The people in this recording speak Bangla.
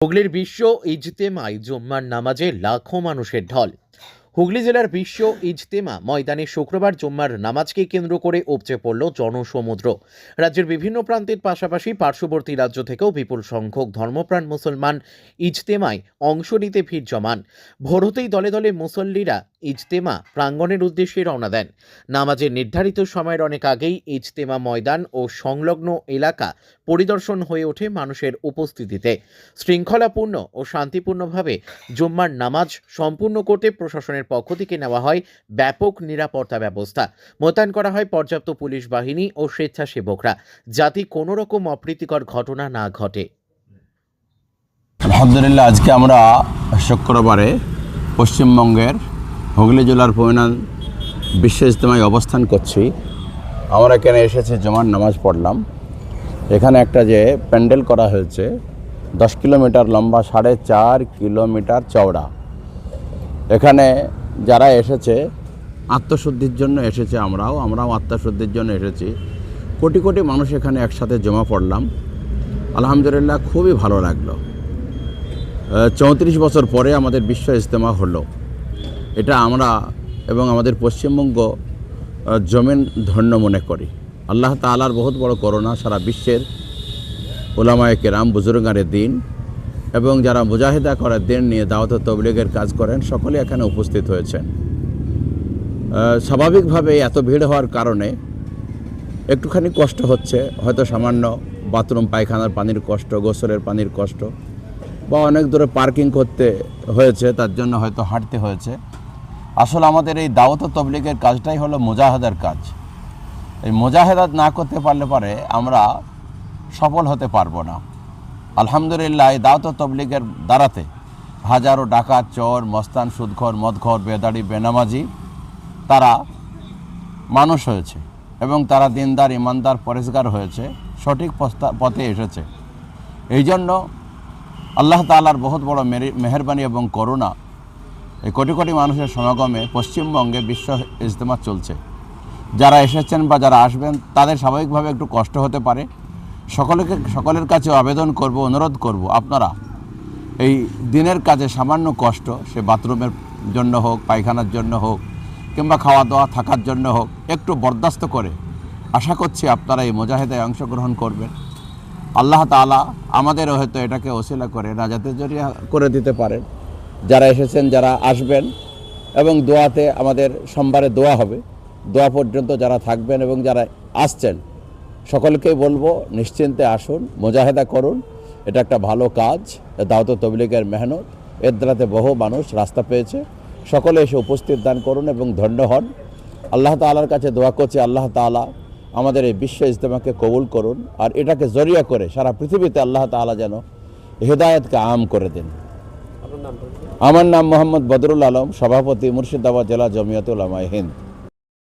হুগলির বিশ্ব ইজতেমায় জুম্মার নামাজে লাখো মানুষের ঢল। হুগলি জেলার বিশ্ব ইজতেমা ময়দানে শুক্রবার জুম্মার নামাজকে কেন্দ্র করে উপচে পড়ল জনসমুদ্র। রাজ্যের বিভিন্ন প্রান্তের পাশাপাশি পার্শ্ববর্তী রাজ্য থেকেও বিপুল সংখ্যক ধর্মপ্রাণ মুসলমান ইজতেমায় অংশ নিতে ভিড় জমান। ভোরতেই দলে দলে মুসল্লিরা ইজতেমা প্রাঙ্গণের উদ্দেশ্যে রওনা দেন। নামাজের নির্ধারিত সময়ের অনেক আগেই ইজতেমা ময়দান ও সংলগ্ন এলাকা পরিদর্শন হয়ে ওঠে মানুষের উপস্থিতিতে। শৃঙ্খলাপূর্ণ ও শান্তিপূর্ণভাবে জুম্মার নামাজ সম্পূর্ণ করতে প্রশাসনের পক্ষ থেকে নেওয়া হয় ব্যাপক নিরাপত্তা ব্যবস্থা। মোতায়েন করা হয় পর্যাপ্ত পুলিশ বাহিনী ও স্বেচ্ছাসেবকরা, যাতে কোনো রকম অপ্রীতিকর ঘটনা না ঘটে। আলহামদুলিল্লাহ, আজকে আমরা শুক্রবারে পশ্চিমবঙ্গের হুগলি জেলার পরিণাম বিশ্ব ইজতেমায় অবস্থান করছি। আমরা এখানে এসেছি জমার নামাজ পড়লাম। এখানে একটা যে প্যান্ডেল করা হয়েছে, দশ কিলোমিটার লম্বা, সাড়ে চার কিলোমিটার চওড়া। এখানে যারা এসেছে, আত্মশুদ্ধির জন্য এসেছে আমরাও আমরাও আত্মশুদ্ধির জন্য এসেছি। কোটি কোটি মানুষ এখানে একসাথে জমা পড়লাম। আলহামদুলিল্লাহ খুবই ভালো লাগল। চৌত্রিশ বছর পরে আমাদের বিশ্ব ইজতেমা হলো। এটা আমরা এবং আমাদের পশ্চিমবঙ্গ জমিন ধন্য মনে করি। আল্লাহ তালার বহুত বড় করোনা সারা বিশ্বের ওলামায় কেরাম, বুজুর্গানের দিন। এবং যারা মুজাহিদা করার দিন নিয়ে দাওয়াত তবলিগের কাজ করেন, সকলে এখানে উপস্থিত হয়েছেন। স্বাভাবিকভাবে এত ভিড় হওয়ার কারণে একটুখানি কষ্ট হচ্ছে। হয়তো সামান্য বাথরুম, পায়খানার পানির কষ্ট, গোসলের পানির কষ্ট, বা অনেক দূরে পার্কিং করতে হয়েছে, তার জন্য হয়তো হাঁটতে হয়েছে। আসলে আমাদের এই দাওয়াত তবলিগের কাজটাই হলো মুজাহাদার কাজ। এই মুজাহেদাত না করতে পারলে পরে আমরা সফল হতে পারব না। আলহামদুলিল্লাহ, এই দাওয়াত ও তবলিগের দ্বারাতে হাজারো ডাকাত, চোর, মস্তান সুদঘর মদঘর বেদাড়ি, বেনামাজি, তারা মানুষ হয়েছে এবং তারা দিনদার, ইমানদার পরিষ্কার হয়েছে, সঠিক পথে এসেছে। এই জন্য আল্লাহ তালার বহুত বড় মেহেরবানি এবং করুণা এই কোটি কোটি মানুষের সমাগমে পশ্চিমবঙ্গে বিশ্ব ইজতেমা চলছে। যারা এসেছেন বা যারা আসবেন, তাদের স্বাভাবিকভাবে একটু কষ্ট হতে পারে। সকলকে, সকলের কাছে আবেদন করব, অনুরোধ করব, আপনারা এই দিনের কাজে সামান্য কষ্ট, সে বাথরুমের জন্য হোক, পায়খানার জন্য হোক, কিংবা খাওয়া দাওয়া থাকার জন্য হোক, একটু বরদাস্ত করে আশা করছি আপনারা এই মোজাহেদায় অংশগ্রহণ করবেন। আল্লাহ তাআলা আমাদেরও হয়তো এটাকে ওসিলা করে রাজাতে জরিয়া করে দিতে পারেন। যারা এসেছেন, যারা আসবেন, এবং দোয়াতে আমাদের সোমবারে দোয়া হবে। দোয়া পর্যন্ত যারা থাকবেন এবং যারা আসছেন সকলকেই বলব নিশ্চিন্তে আসুন মোজাহেদা করুন। এটা একটা ভালো কাজ দাওয়াত তবলিগের মেহনত। এর দ্বারাতে বহু মানুষ রাস্তা পেয়েছে। সকলে এসে উপস্থিত দান করুন এবং ধন্য হন। আল্লাহ তাআলার কাছে দোয়া করছি আল্লাহ তাআলা আমাদের এই বিশ্ব ইজতেমাকে কবুল করুন আর এটাকে জরিয়া করে সারা পৃথিবীতে আল্লাহ তাআলা যেন হেদায়েতকে আম করে দেন। আমার নাম মোহাম্মদ বদরুল আলম সভাপতি মুর্শিদাবাদ জেলা জমিয়তুল আমায় হিন্দ।